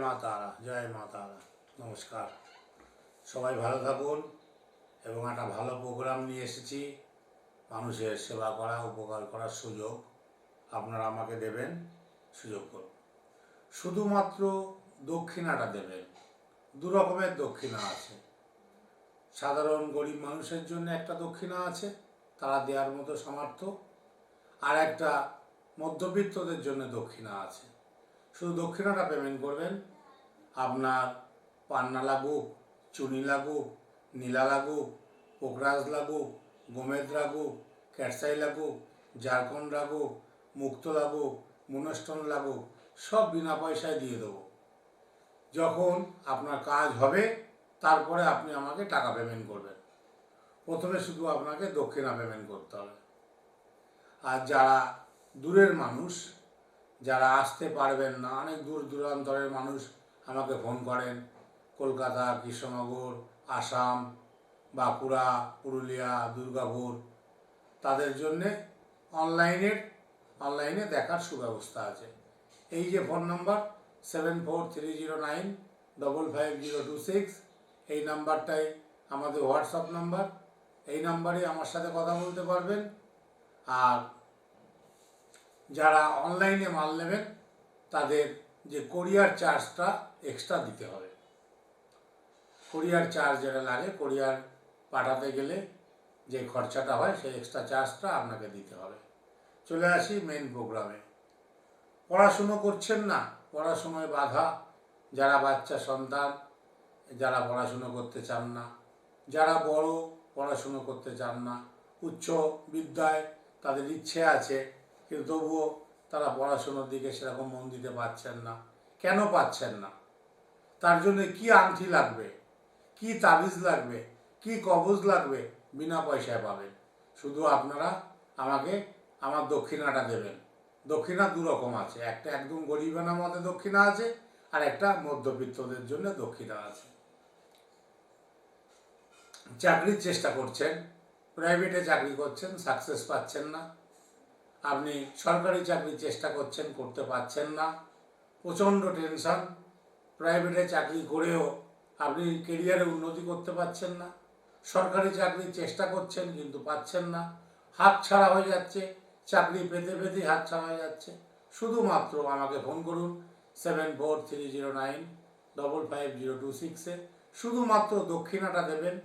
মা তারা জয় মা তারা নমস্কার। সবাই ভালো থাকুন এবং একটা ভালো প্রোগ্রাম নিয়ে এসেছি। মানুষের সেবা করা, উপকার করার সুযোগ আপনারা আমাকে দেবেন, সুযোগ করুন। শুধুমাত্র দক্ষিণাটা দেবেন, দু রকমের দক্ষিণা আছে। সাধারণ গরিব মানুষের জন্য একটা দক্ষিণা আছে, তারা দেওয়ার মতো সামর্থ্য। আর একটা মধ্যবিত্তদের জন্য দক্ষিণা আছে। শুধু দক্ষিণাটা পেমেন্ট করবেন আপনার পান্না লাগুক চুনি লাগুক নীলা লাগুক পোকরাজ লাগুক গোমেদ লাগুক ক্যাটসাই লাগুক ঝাড়খণ্ড লাগুক মুক্ত লাগুক মুনস্টন লাগুক সব বিনা পয়সায় দিয়ে দেবো। যখন আপনার কাজ হবে, তারপরে আপনি আমাকে টাকা পেমেন্ট করবেন। প্রথমে শুধু আপনাকে দক্ষিণা পেমেন্ট করতে হবে। আর যারা দূরের মানুষ, যারা আসতে পারবেন না, অনেক দূর দূরান্তরের মানুষ আমাকে ফোন করেন। কলকাতা, কৃষ্ণনগর, আসাম, বাঁকুড়া, পুরুলিয়া, দুর্গাপুর। তাদের জন্যে অনলাইনের, অনলাইনে দেখার সুব্যবস্থা আছে। এই যে phone number, seven four three zero nine double five zero two six, এই নাম্বারটাই আমাদের হোয়াটসঅ্যাপ নাম্বার। এই নাম্বারে আমার সাথে কথা বলতে পারবেন। আর যারা অনলাইনে মাল নেবেন, তাদের যে কোরিয়ার চার্জটা এক্সট্রা দিতে হবে। কোরিয়ার চার্জ যেটা লাগে, কোরিয়ার পাঠাতে গেলে যে খরচাটা হয়, সেই এক্সট্রা চার্জটা আপনাকে দিতে হবে। চলে আসি মেন প্রোগ্রামে পড়াশুনো করছেন না, পড়াশোনায় বাধা। যারা বাচ্চা, সন্তান, যারা পড়াশুনো করতে চান না, যারা বড়, পড়াশুনো করতে চান না, উচ্চ বিদ্যায় তাদের ইচ্ছে আছে, কিন্তু তবুও তারা পড়াশুনোর দিকে সেরকম মন দিতে পারছেন না। কেন পাচ্ছেন না? তার জন্য কি আংটি লাগবে? কি তাবিজ লাগবে? কি কবজ লাগবে? বিনা পয়সায় পাবেন। শুধু আপনারা আমাকে আমার দক্ষিণাটা দেবেন। দক্ষিণা দু রকম আছে। একটা একদম গরিবের মতে দক্ষিণা আছে আর একটা মধ্যবিত্তদের জন্য দক্ষিণা আছে। চাকরির চেষ্টা করছেন। প্রাইভেটে চাকরি করছেন সাকসেস পাচ্ছেন না। আপনি সরকারি চাকরির চেষ্টা করছেন, করতে পারছেন না। প্রচণ্ড টেনশন প্রাইভেটে চাকরি করেও আপনি কেরিয়ারে উন্নতি করতে পারছেন না। সরকারি চাকরির চেষ্টা করছেন কিন্তু পাচ্ছেন না। হাত ছাড়া হয়ে যাচ্ছে, চাকরি পেতে পেতেই হাত ছাড়া হয়ে যাচ্ছে। শুধুমাত্র আমাকে ফোন করুন seven four three zero nine double five zero two সিক্সে শুধুমাত্র দক্ষিণাটা দেবেন,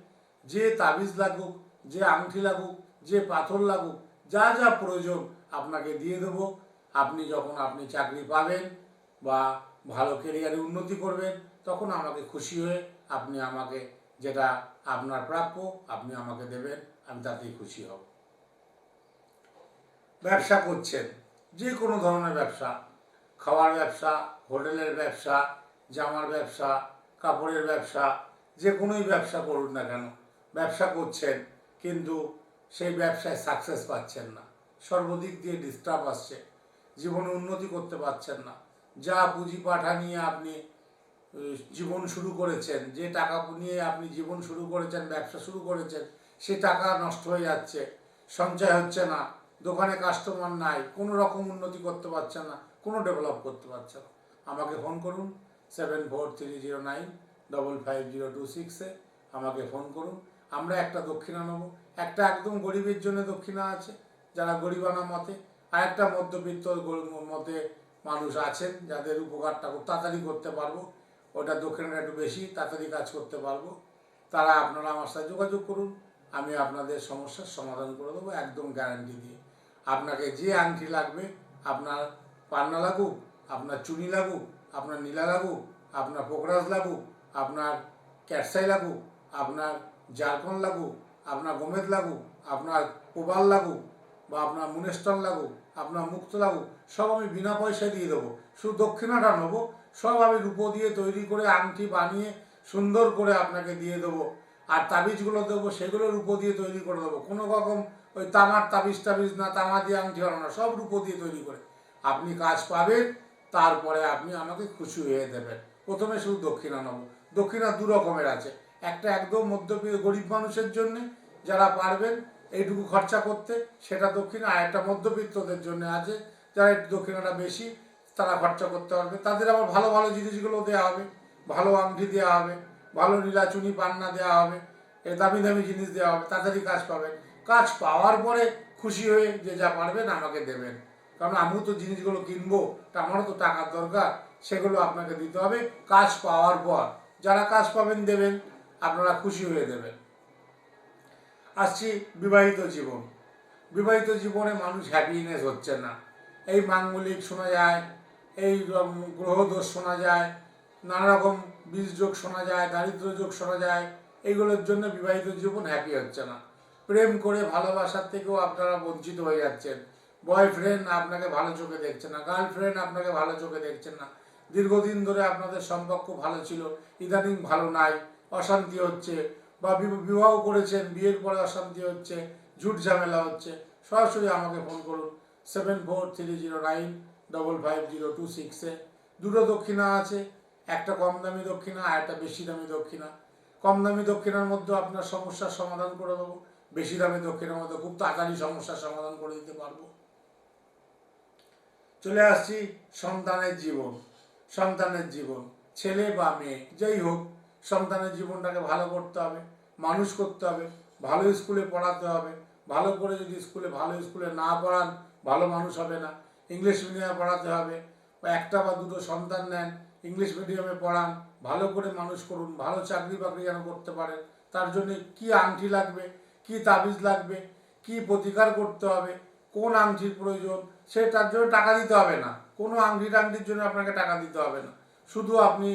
যে তাবিজ লাগুক, যে আংটি লাগুক, যে পাথর লাগুক, যা যা প্রয়োজন আপনাকে দিয়ে দেবো। আপনি যখন আপনি চাকরি পাবেন বা ভালো কেরিয়ারে উন্নতি করবেন, তখন আমাকে খুশি হয়ে আপনি আমাকে যেটা আপনার প্রাপ্য, আপনি আমাকে দেবেন, আমি তাতেই খুশি হব। ব্যবসা করছেন, যে কোনো ধরনের ব্যবসা, খাওয়ার ব্যবসা, হোটেলের ব্যবসা, জামার ব্যবসা, কাপড়ের ব্যবসা, যে কোনোই ব্যবসা করুন না কেন, ব্যবসা করছেন, কিন্তু সেই ব্যবসায় সাকসেস পাচ্ছেন না। সর্বদিক দিয়ে ডিস্টার্ব আসছে, জীবনে উন্নতি করতে পারছেন না। যা পুঁজি পাঠা নিয়ে আপনি জীবন শুরু করেছেন, যে টাকা নিয়ে আপনি জীবন শুরু করেছেন, ব্যবসা শুরু করেছেন, সে টাকা নষ্ট হয়ে যাচ্ছে, সঞ্চয় হচ্ছে না, দোকানে কাস্টমার নাই, কোনো রকম উন্নতি করতে পারছেন না, কোনো ডেভেলপ করতে পারছে না। আমাকে ফোন করুন seven four three zero nine double five zero two সিক্সে আমাকে ফোন করুন। আমরা একটা দক্ষিণা নেব, একটা একদম গরিবের জন্য দক্ষিণা আছে, যারা গরিবানা মতে আর একটা মধ্যবিত্ত মতে মানুষ আছেন, যাদের উপকারটা খুব তাড়াতাড়ি করতে পারব, ওটা দক্ষিণাটা একটু বেশি তাড়াতাড়ি কাজ করতে পারব, তারা আপনারা আমার সাথে যোগাযোগ করুন, আমি আপনাদের সমস্যার সমাধান করে দেবো একদম গ্যারান্টি দিয়ে। আপনাকে যে আংটি লাগবে, আপনার পান্না লাগুক, আপনার চুনি লাগুক, আপনার নীলা লাগুক, আপনার পোকরাজ লাগুক, আপনার ক্যাটসাই লাগুক, আপনার জারকন লাগুক, আপনার গোমেদ লাগুক, আপনার কোবাল লাগুক বা আপনার মুনেস্টন লাগুক, আপনার মুক্ত লাগুক, সব আমি বিনা পয়সায় দিয়ে দেবো। শুধু দক্ষিণাটা নেব, সব আমি রূপো দিয়ে তৈরি করে, আংটি বানিয়ে সুন্দর করে আপনাকে দিয়ে দেবো। আর তাবিজগুলো দেবো, সেগুলো রূপো দিয়ে তৈরি করে দেবো। কোনো রকম ওই তামার তাবিজ টাবিজ না, তামা দিয়ে আংটি বানানো সব রূপো দিয়ে তৈরি করে। আপনি কাজ পাবেন, তারপরে আপনি আমাকে খুশি হয়ে দেবেন। প্রথমে শুধু দক্ষিণা নেব। দক্ষিণা দু রকমের আছে। একটা একদম মধ্যবিত্ত গরিব মানুষের জন্যে, যারা পারবেন এইটুকু খরচা করতে, সেটা দক্ষিণা, আর একটা মধ্যবিত্তদের জন্য আছে, যারা একটু দক্ষিণাটা বেশি, তারা খরচা করতে পারবে। তাদের আবার ভালো ভালো জিনিসগুলো দেওয়া হবে, ভালো আংটি দেওয়া হবে, ভালো নীলাচুনি পান্না দেওয়া হবে, এ দামি দামি জিনিস দেওয়া হবে, তাড়াতাড়ি কাজ পাবেন। কাজ পাওয়ার পরে খুশি হয়ে যে যা পারবেন আমাকে দেবেন। কারণ আমিও তো জিনিসগুলো কিনবো, তা আমারও তো টাকার দরকার, সেগুলো আপনাকে দিতে হবে। কাজ পাওয়ার পর, যারা কাজ পাবেন দেবেন, আপনারা খুশি হয়ে দেবেন। আসছি বিবাহিত জীবন। বিবাহিত জীবনে মানুষ হ্যাপিনেস হচ্ছে না। এই মাঙ্গলিক শোনা যায়, এই গ্রহদোষ শোনা যায় নানা রকম বীজ যোগ শোনা যায় দারিদ্র যোগ শোনা যায় এইগুলোর জন্য বিবাহিত জীবন হ্যাপি হচ্ছে না। প্রেম করে ভালোবাসার থেকেও আপনারা বঞ্চিত হয়ে যাচ্ছেন। বয়ফ্রেন্ড আপনাকে ভালো চোখে দেখছে না গার্লফ্রেন্ড আপনাকে ভালো চোখে দেখছে না। দীর্ঘদিন ধরে আপনাদের সম্পর্ক ভালো ছিল, ইদানিং ভালো নাই, অশান্তি হচ্ছে বা বিবাহ করেছেন, বিয়ের পরে অশান্তি হচ্ছে, ঝুট ঝামেলা হচ্ছে, সরাসরি আমাকে ফোন করুন। Seven four three zero nine double five zero two সিক্সে দুটো দক্ষিণা আছে, একটা কম দামি দক্ষিণা আর একটা বেশি দামি দক্ষিণা। কম দামি দক্ষিণার মধ্যে আপনার সমস্যার সমাধান করে দেবো, বেশি দামি দক্ষিণার মধ্যে খুব তাড়াতাড়ি সমস্যার সমাধান করে দিতে পারব। চলে আসছি সন্তানের জীবন সন্তানের জীবন, ছেলে বা মেয়ে, যেই হোক, সন্তানের জীবনটাকে ভালো করতে হবে। মানুষ করতে হবে, ভালো স্কুলে পড়াতে হবে, ভালো করে যদি স্কুলে ভালো স্কুলে না পড়ান, ভালো মানুষ হবে না। ইংলিশ মিডিয়ামে পড়াতে হবে, বা একটা বা দুটো সন্তান নেন ইংলিশ মিডিয়ামে পড়ান, ভালো করে মানুষ করুন, ভালো চাকরি বাকরি যেন করতে পারেন, তার জন্য কি আংটি লাগবে, কি তাবিজ লাগবে, কি প্রতিকার করতে হবে, কোন আংটির প্রয়োজন সে তার জন্য টাকা দিতে হবে না। কোনো আংটি টাংটির জন্য আপনাকে টাকা দিতে হবে না। শুধু আপনি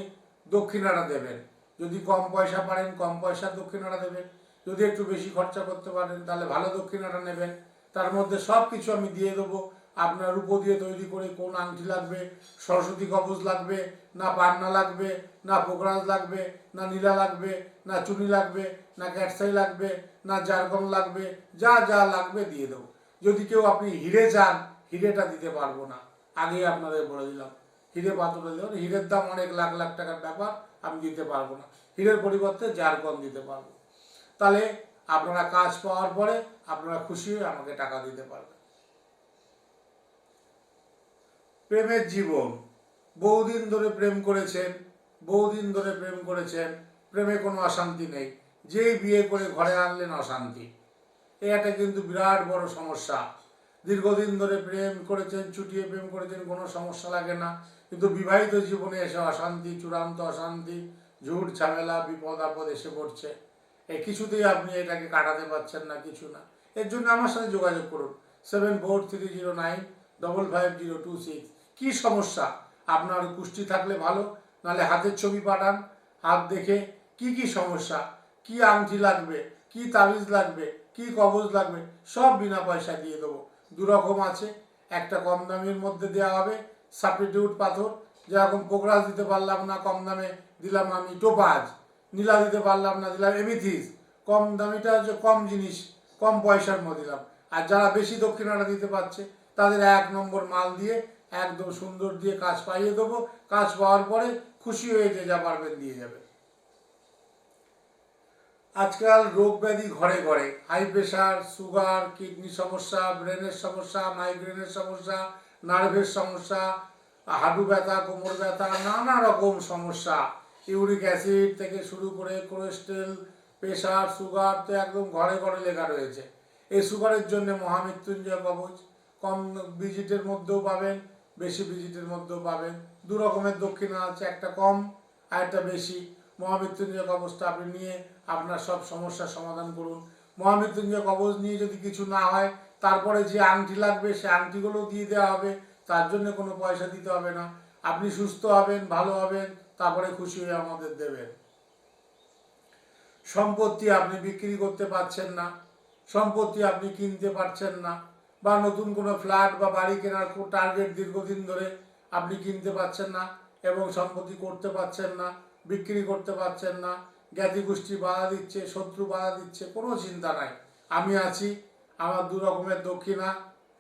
দক্ষিণাটা দেবেন। যদি কম পয়সা পারেন, কম পয়সার দক্ষিণাটা দেবেন। যদি একটু বেশি খরচা করতে পারেন, তাহলে ভালো দক্ষিণাটা নেবেন। তার মধ্যে সব কিছু আমি দিয়ে দেবো। আপনার রূপো দিয়ে তৈরি করে কোন আংটি লাগবে, সরস্বতী কবচ লাগবে, না পান্না লাগবে, না পোকরাজ লাগবে, না নীলা লাগবে, না চুনি লাগবে, না ক্যাটসাই লাগবে, না জারগম লাগবে, যা যা লাগবে দিয়ে দেবো। যদি কেউ আপনি হিরে চান, হিরেটা দিতে পারব না। আগেই আপনাদের বলে দিলাম। হিরে পাথরটা দেবেন হিরের দাম অনেক লাখ লাখ টাকার ব্যাপার। আমি দিতে পারব না। হিরের পরিবর্তে জারগম দিতে পারব। তাহলে আপনারা কাজ পাওয়ার পরে আপনারা খুশি হয়ে আমাকে টাকা দিতে পারবেন। প্রেমের জীবন। বহুদিন ধরে প্রেম করেছেন, বহুদিন ধরে প্রেম করেছেন, প্রেমে কোনো অশান্তি নেই। যেই বিয়ে করে ঘরে আনলেন অশান্তি। এটা কিন্তু বিরাট বড় সমস্যা। দীর্ঘদিন ধরে প্রেম করেছেন ছুটিয়ে প্রেম করেছেন, কোনো সমস্যা লাগে না। কিন্তু বিবাহিত জীবনে এসে অশান্তি, চূড়ান্ত অশান্তি, ঝুট ঝামেলা, বিপদ আপদ এসে পড়ছে। এ কিছুতেই আপনি এটাকে কাটাতে পারছেন না, কিছু না। এর জন্য আমার সাথে যোগাযোগ করুন। Seven four three zero nine double five zero two six. কী সমস্যা? আপনার কুষ্টি থাকলে ভালো, নাহলে হাতের ছবি পাঠান, হাত দেখে কি কি সমস্যা? কি আংটি লাগবে? কি তাবিজ লাগবে? কি কবজ লাগবে? সব বিনা পয়সা দিয়ে দেবো। দু রকম আছে। একটা কম দামের মধ্যে দেওয়া হবে। সাবস্টিটিউট পাথর। যেরকম পোকরাজ দিতে পারলাম না, কম দামে দিলাম আমি টোপাজ। নীলা দিতে পারলাম না, দিলাম এমিথিস। কম দামিটা হচ্ছে কম জিনিস, কম পয়সার মধ্যে দিলাম। আর যারা বেশি দক্ষিণাটা দিতে পারছে, তাদের এক নম্বর মাল দিয়ে একদম সুন্দর দিয়ে কাজ পাইয়ে দেবো। কাজ পাওয়ার পরে খুশি হয়ে যে যা পারবেন দিয়ে যাবে আজকাল রোগ ব্যাধি ঘরে ঘরে। হাই প্রেশার সুগার, কিডনি সমস্যা, ব্রেনের সমস্যা, মাইগ্রেনের সমস্যা, নার্ভের সমস্যা, হাঁটু ব্যথা, কোমর ব্যথা, নানা রকম সমস্যা। ইউরিক অ্যাসিড থেকে শুরু করে কোলেস্ট্রল প্রেশার সুগার তো একদম ঘরে ঘরে লেখা রয়েছে। এই সুগারের জন্য মহামৃত্যুঞ্জয় কবচ, কম ভিজিটের মধ্যেও পাবেন, বেশি ভিজিটের মধ্যেও পাবেন। দু রকমের দক্ষিণা আছে, একটা কম আর একটা বেশি। মহামৃত্যুঞ্জয় কবচটা আপনি নিয়ে আপনার সব সমস্যার সমাধান করুন। মহামৃত্যুঞ্জয় কবচ নিয়ে যদি কিছু না হয়, তারপরে যে আংটি লাগবে, সে আংটিগুলো দিয়ে দেওয়া হবে। তার জন্য কোনো পয়সা দিতে হবে না। আপনি সুস্থ হবেন, ভালো হবেন, তারপরে খুশি হয়ে আমাদের দেবেন। সম্পত্তি আপনি বিক্রি করতে পারছেন না। সম্পত্তি আপনি কিনতে পারছেন না। বা নতুন কোনো ফ্ল্যাট বা বাড়ি কেনার টার্গেট দীর্ঘদিন ধরে আপনি কিনতে পারছেন না এবং সম্পত্তি করতে পারছেন না, বিক্রি করতে পারছেন না। জ্ঞাতি গোষ্ঠী বাধা দিচ্ছে, শত্রু বাধা দিচ্ছে, কোনো চিন্তা নাই। আমি আছি, আমার দু রকমের দক্ষিণা,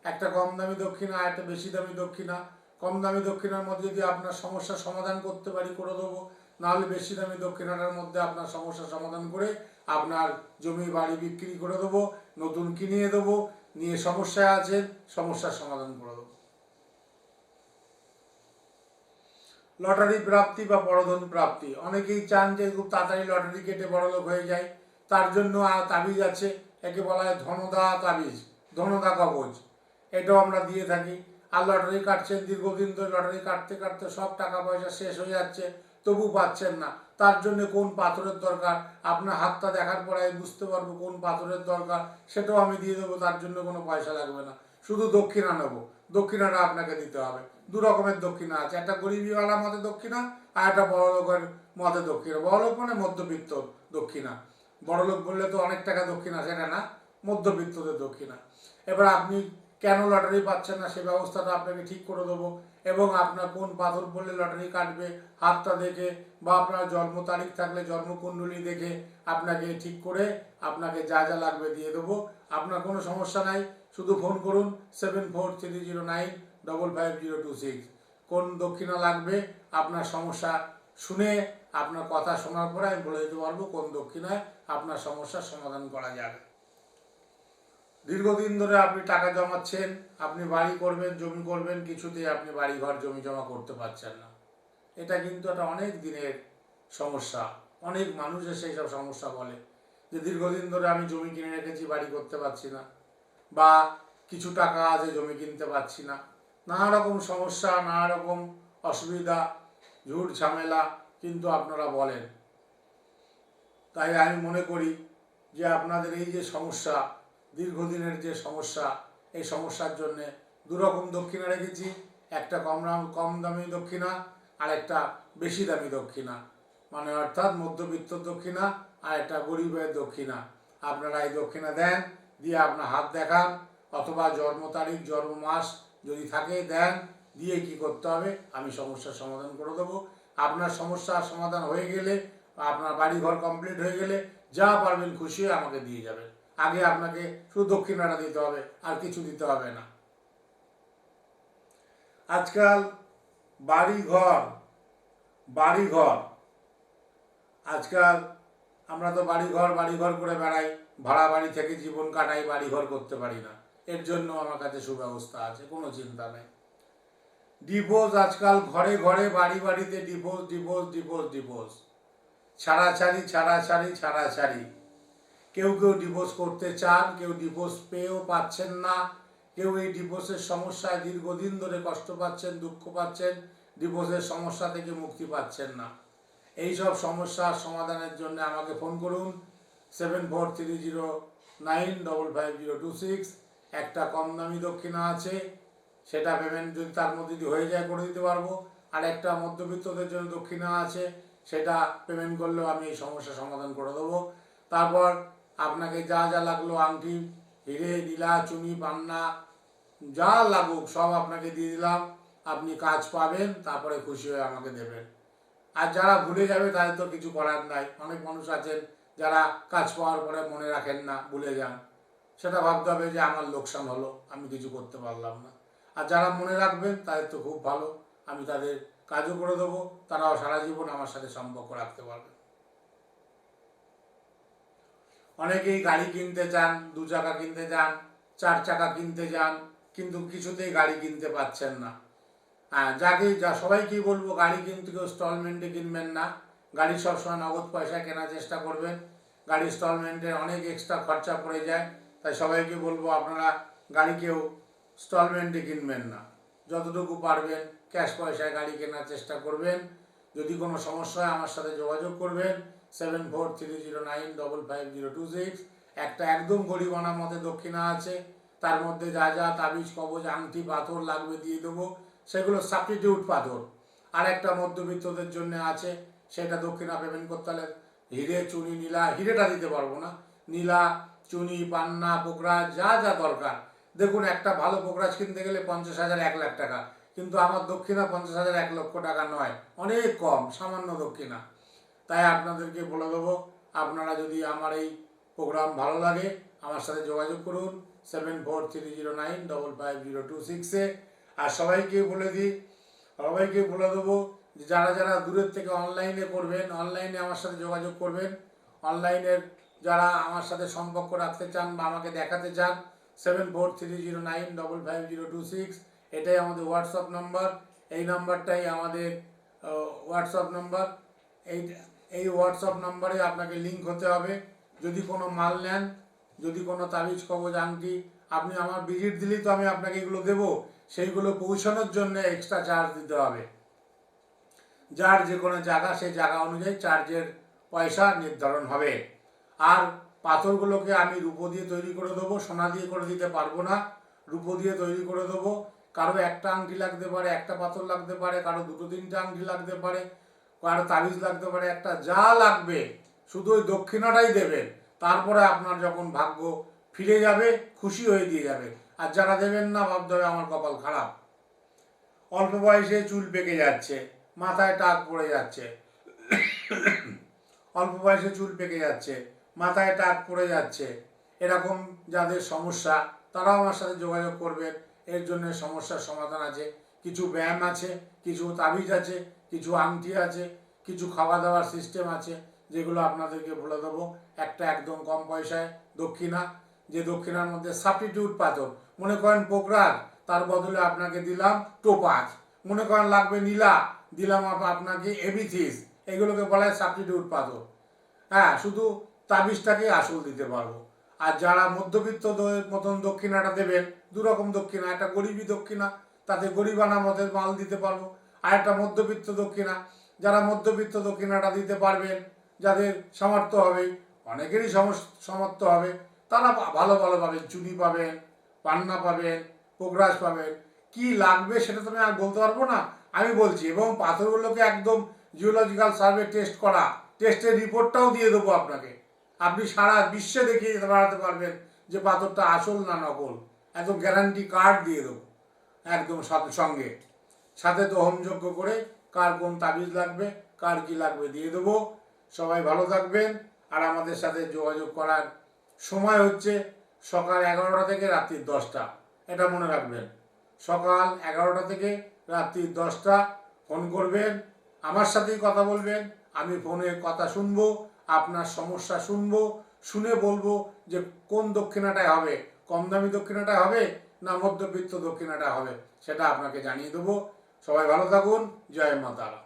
একটা কম দামি দক্ষিণা একটা বেশি দামি দক্ষিণা। কম দামি দক্ষিণার মধ্যে যদি আপনার সমস্যার সমাধান করতে পারি, করে দেবো। নাহলে বেশি দামি দক্ষিণাটার মধ্যে আপনার সমস্যার সমাধান করে আপনার জমি, বাড়ি বিক্রি করে দেবো, নতুন কিনিয়ে দেবো, নিয়ে সমস্যায় আছেন, সমস্যার সমাধান করে দেবো। লটারি প্রাপ্তি বা বড়ধন প্রাপ্তি। অনেকেই চান যে খুব তাড়াতাড়ি লটারি কেটে বড়লোক হয়ে যায়। তার জন্য তাবিজ আছে, একে বলা হয় ধনদা তাবিজ, ধনদা কবচ। এটাও আমরা দিয়ে থাকি। আর লটারি কাটছেন দীর্ঘদিন ধরে, লটারি কাটতে কাটতে সব টাকা পয়সা শেষ হয়ে যাচ্ছে, তবু পাচ্ছেন না। তার জন্য কোন পাথরের দরকার? আপনার হাতটা দেখার পরে আমি বুঝতে পারব কোন পাথরের দরকার। সেটাও আমি দিয়ে দেবো, তার জন্য কোনো পয়সা লাগবে না। শুধু দক্ষিণা নেব। দক্ষিণাটা আপনাকে দিতে হবে। দু রকমের দক্ষিণা আছে। একটা গরিবীওয়ালা মতে দক্ষিণা আর একটা বড় লোকের মতে দক্ষিণা। বড় লোক মানে মধ্যবিত্ত দক্ষিণা। বড় লোক বললে তো অনেক টাকা দক্ষিণা, সেটা না। মধ্যবিত্তদের দক্ষিণা। এবার আপনি কেন লটারি পাচ্ছেন না, সে ব্যবস্থাটা আপনাকে ঠিক করে দেবো। এবং আপনার কোন পাথর পড়লে লটারি কাটবে, হাতটা দেখে বা আপনার জন্ম তারিখ থাকলে জন্মকুণ্ডলী দেখে আপনাকে ঠিক করে আপনাকে যা যা লাগবে দিয়ে দেবো। আপনার কোনো সমস্যা নাই, শুধু ফোন করুন seven four three zero nine double five zero two six কোন দক্ষিণা লাগবে? আপনার সমস্যা শুনে আপনার কথা শোনার পরে আমি বলে দিতে পারব কোন দক্ষিণায় আপনার সমস্যার সমাধান করা যাবে। দীর্ঘদিন ধরে আপনি টাকা জমাচ্ছেন, আপনি বাড়ি করবেন, জমি করবেন, কিছুতেই আপনি বাড়ি ঘর জমি জমা করতে পারছেন না। এটা কিন্তু একটা অনেক দিনের সমস্যা। অনেক মানুষ এসে এইসব সমস্যা বলে যে দীর্ঘদিন ধরে আমি জমি কিনে রেখেছি, বাড়ি করতে পারছি না। বা কিছু টাকা আছে, জমি কিনতে পারছি না। নানা রকম সমস্যা নানা রকম অসুবিধা, ঝুট ঝামেলা কিন্তু আপনারা বলেন। তাই আমি মনে করি যে আপনাদের এই যে সমস্যা, দীর্ঘদিনের যে সমস্যা, এই সমস্যার জন্যে দুরকম দক্ষিণা রেখেছি। একটা কম দাম কম দামি দক্ষিণা আর একটা বেশি দামি দক্ষিণা। মানে অর্থাৎ মধ্যবিত্ত দক্ষিণা আর একটা গরিবের দক্ষিণা। আপনারা এই দক্ষিণা দেন, দিয়ে আপনার হাত দেখান, অথবা জন্ম তারিখ, জন্ম মাস যদি থাকে, দেন দিয়ে কি করতে হবে? আমি সমস্যার সমাধান করে দেবো। আপনার সমস্যার সমাধান হয়ে গেলে, আপনার বাড়ি ঘর কমপ্লিট হয়ে গেলে, যা পারবেন খুশি আমাকে দিয়ে যাবেন। আগে আপনাকে শুধু দক্ষিণাটা দিতে হবে, আর কিছু দিতে হবে না। আজকাল বাড়ি ঘর বাড়ি ঘর আজকাল আমরা তো বাড়ি ঘর বাড়ি ঘর করে বেড়াই। ভাড়া বাড়ি থেকে জীবন কাটাই বাড়ি ঘর করতে পারি না। এর জন্য আমার কাছে সুব্যবস্থা আছে, কোনো চিন্তা নেই। ডিভোর্স আজকাল ঘরে ঘরে, বাড়ি বাড়িতে ডিভোর্স ডিভোর্স ডিভোর্স ডিভোর্স ছাড়াছাড়ি ছাড়াছাড়ি ছাড়াছাড়ি। কেউ কেউ ডিভোর্স করতে চান, কেউ ডিভোর্স পেয়েও পাচ্ছেন না, কেউ এই ডিভোর্সের সমস্যায় দীর্ঘদিন ধরে কষ্ট পাচ্ছেন, দুঃখ পাচ্ছেন ডিভোর্সের সমস্যা থেকে মুক্তি পাচ্ছেন না। এই সব সমস্যার সমাধানের জন্য আমাকে ফোন করুন seven four three zero nine double five zero two six একটা কম দামি দক্ষিণা আছে, সেটা পেমেন্ট যদি তার মধ্যে যদি হয়ে যায় করে দিতে পারব। আর একটা মধ্যবিত্তদের জন্য দক্ষিণা আছে, সেটা পেমেন্ট করলেও আমি এই সমস্যার সমাধান করে দেবো। তারপর আপনাকে যা যা লাগল, আংটি, হিরে, নীলা, চুনি, পান্না, যা লাগুক, সব আপনাকে দিয়ে দিলাম। আপনি কাজ পাবেন, তারপরে খুশি হয়ে আমাকে দেবেন। আর যারা ভুলে যাবে, তাদের তো কিছু করার নাই। অনেক মানুষ আছেন যারা কাজ পাওয়ার পরে মনে রাখেন না, ভুলে যান। সেটা ভাবতে হবে যে আমার লোকসান হলো, আমি কিছু করতে পারলাম না। আর যারা মনে রাখবেন তাদের তো খুব ভালো, আমি তাদের কাজও করে দেবো, তারাও সারা জীবন আমার সাথে সম্পর্ক রাখতে পারবে। অনেকেই গাড়ি কিনতে চান, দু চাকা কিনতে চান, চার চাকা কিনতে চান, কিন্তু কিছুতেই গাড়ি কিনতে পাচ্ছেন না। হ্যাঁ যাকে, যা সবাইকেই বলব, গাড়ি কিন্তু কেউ স্টলমেন্টে কিনবেন না। গাড়ি সবসময় নগদ পয়সায় কেনার চেষ্টা করবেন। গাড়ি স্টলমেন্টে অনেক এক্সট্রা খরচা পড়ে যায়। তাই সবাইকে বলব আপনারা গাড়ি কেউ স্টলমেন্টে কিনবেন না। যতটুকু পারবেন ক্যাশ পয়সায় গাড়ি কেনার চেষ্টা করবেন। যদি কোনো সমস্যা হয় আমার সাথে যোগাযোগ করবেন। Seven four three zero nine double five zero two six একটা একদম গরিবানার মধ্যে দক্ষিণা আছে। তার মধ্যে যা যা তাবিজ, কবজ, আংটি, পাথর লাগবে দিয়ে দেবো। সেগুলো সাবস্টিটিউট পাথর। আর একটা মধ্যবিত্তদের জন্য আছে। সেটা দক্ষিণা পেমেন্ট করতে হলে হিরে, চুনি, নীলা, হিরেটা দিতে পারব না। নীলা চুনি, পান্না পোকরাজ যা যা দরকার। দেখুন, একটা ভালো পোকরাজ কিনতে গেলে পঞ্চাশ হাজার, এক লাখ টাকা। কিন্তু আমার দক্ষিণা পঞ্চাশ হাজার, এক লক্ষ টাকা নয়। অনেক কম, সামান্য দক্ষিণা। তাই আপনাদেরকে বলে দেবো, আপনারা যদি আমার এই প্রোগ্রাম ভালো লাগে, আমার সাথে যোগাযোগ করুন, seven four three zero nine double five zero two সিক্সে আর সবাইকে বলে দিই, সবাইকে বলে দেবো যারা যারা দূরের থেকে অনলাইনে করবেন, অনলাইনে আমার সাথে যোগাযোগ করবেন, অনলাইনের যারা আমার সাথে সম্পর্ক রাখতে চান বা আমাকে দেখাতে চান seven four three zero nine double five zero two six এটাই আমাদের হোয়াটসঅ্যাপ নম্বর এই নাম্বারটাই আমাদের হোয়াটসঅ্যাপ নম্বর এই এই হোয়াটসঅ্যাপ নম্বরে আপনাকে লিঙ্ক হতে হবে। যদি কোনো মাল নেন, যদি কোনো তাবিজ কবজ আংটি, আপনি আমার ভিজিট দিলেই তো আমি আপনাকে এগুলো দেবো। সেইগুলো পৌঁছানোর জন্য এক্সট্রা চার্জ দিতে হবে। যার যে কোনো জায়গা, সেই জায়গা অনুযায়ী চার্জের পয়সা নির্ধারণ হবে। আর পাথরগুলোকে আমি রূপো দিয়ে তৈরি করে দেবো, সোনা দিয়ে করে দিতে পারব না। রূপো দিয়ে তৈরি করে দেবো। কারও একটা আংটি লাগতে পারে, একটা পাথর লাগতে পারে, কারও দুটো তিনটে আংটি লাগতে পারে, কারও তাবিজ লাগতে পারে, একটা যা লাগবে শুধু ওই দক্ষিণাটাই দেবেন তারপরে আপনার যখন ভাগ্য ফিরে যাবে, খুশি হয়ে দিয়ে যাবে। আর যারা দেবেন না, ভাবতে হবে আমার কপাল খারাপ। অল্প বয়সে চুল পেকে যাচ্ছে, মাথায় টাক পড়ে যাচ্ছে। অল্প বয়সে চুল পেকে যাচ্ছে। মাথায় টাক পড়ে যাচ্ছে। এরকম যাদের সমস্যা, তারাও আমার সাথে যোগাযোগ করবেন। এর জন্য সমস্যার সমাধান আছে। কিছু ব্যায়াম আছে, কিছু তাবিজ আছে, কিছু আংটি আছে, কিছু খাওয়া দাওয়ার সিস্টেম আছে, যেগুলো আপনাদেরকে বলে দেবো। একটা একদম কম পয়সায় দক্ষিণা, যে দক্ষিণার মধ্যে সাবস্টিটিউট পাথর। মনে করেন পোকরাজ তার বদলে আপনাকে দিলাম টোপাজ। মনে করেন লাগবে নীলা, দিলাম আপ- আপনাকে এবিথিস। এগুলোকে বলা হয় সাবস্টিটিউট পাথর। হ্যাঁ শুধু তাবিজটাকে আসল দিতে পারব। আর যারা মধ্যবিত্ত মতন দক্ষিণাটা দেবেন দু রকম দক্ষিণা, একটা গরিবী দক্ষিণা, তাতে গরিবানা মতের মাল দিতে পারব। আর একটা মধ্যবিত্ত দক্ষিণা, যারা মধ্যবিত্ত দক্ষিণাটা দিতে পারবেন, যাদের সামর্থ্য হবে, অনেকেরই সামর্থ্য হবে, তারা ভালো ভালো পাবেন চুনি পাবেন, পান্না পাবেন পোকরাজ পাবেন। কি লাগবে সেটা তো আমি আর বলতে পারব না। আমি বলছি, এবং পাথরগুলোকে একদম জিওলজিক্যাল সার্ভে টেস্ট করা টেস্টের রিপোর্টটাও দিয়ে দেবো আপনাকে। আপনি সারা বিশ্বে দেখিয়ে বাড়াতে পারবেন যে পাথরটা আসল না নকল। একদম গ্যারান্টি কার্ড দিয়ে দেবো, একদম সঙ্গে। সাথে তো হোমযজ্ঞ করে কার কোন তাবিজ লাগবে, কার কি লাগবে দিয়ে দেবো। সবাই ভালো থাকবেন, আর আমাদের সাথে যোগাযোগ করার সময় হচ্ছে সকাল এগারোটা থেকে রাত্রি দশটা। এটা মনে রাখবেন, সকাল এগারোটা থেকে রাত্রি দশটা ফোন করবেন, আমার সাথেই কথা বলবেন, আমি ফোনে কথা শুনব আপনার সমস্যা শুনব, শুনে বলব যে কোন দক্ষিণাটায় হবে? কম দামি দক্ষিণাটায় হবে না মধ্যবিত্ত দক্ষিণাটা হবে? সেটা আপনাকে জানিয়ে দেবো। সবাই ভালো থাকুন। জয় মা তারা